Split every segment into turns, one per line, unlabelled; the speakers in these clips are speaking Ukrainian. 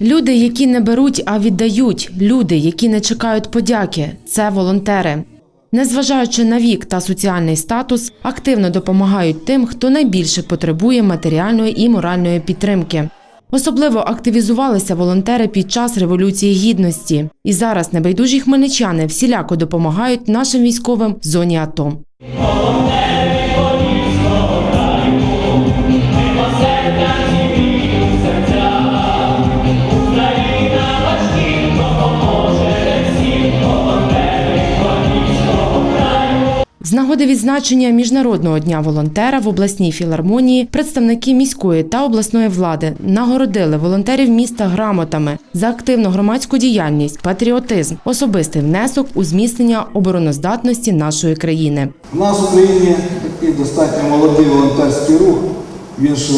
Люди, які не беруть, а віддають, люди, які не чекають подяки, це волонтери. Незважаючи на вік та соціальний статус, активно допомагають тим, хто найбільше потребує матеріальної і моральної підтримки. Особливо активізувалися волонтери під час Революції Гідності. І зараз небайдужі хмельничани всіляко допомагають нашим військовим в зоні АТО. З нагоди відзначення Міжнародного дня волонтера в обласній філармонії представники міської та обласної влади нагородили волонтерів міста грамотами за активну громадську діяльність, патріотизм, особистий внесок у зміцнення обороноздатності нашої країни.
У нас в Україні такий достатньо молодий волонтерський рух. Він ще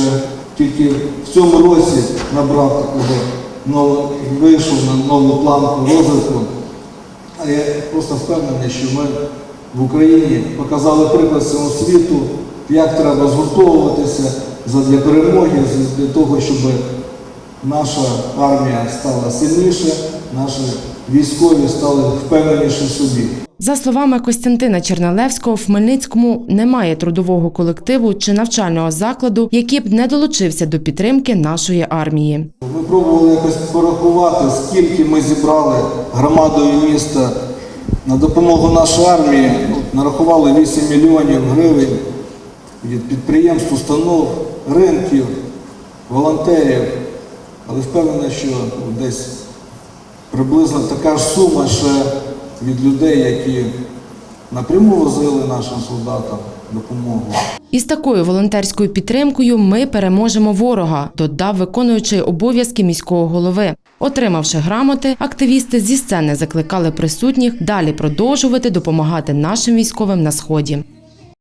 тільки в цьому році набрав такого нового, вийшов на нову планку розвитку. А я просто впевнений, що ми в Україні показали приклад всьому світу, як треба згуртовуватися для перемоги, для того, щоб наша армія стала сильніше, наші військові стали впевненіші в собі.
За словами Костянтина Черналевського, в Хмельницькому немає трудового колективу чи навчального закладу, який б не долучився до підтримки нашої армії.
Ми пробували якось порахувати, скільки ми зібрали громадою міста на допомогу нашій армії. Нарахували 8 мільйонів гривень від підприємств, установ, ринків, волонтерів. Але впевнений, що десь приблизно така ж сума ще від людей, які напряму возили нашим солдатам допомогу.
Із такою волонтерською підтримкою ми переможемо ворога, додав виконуючий обов'язки міського голови. Отримавши грамоти, активісти зі сцени закликали присутніх далі продовжувати допомагати нашим військовим на сході.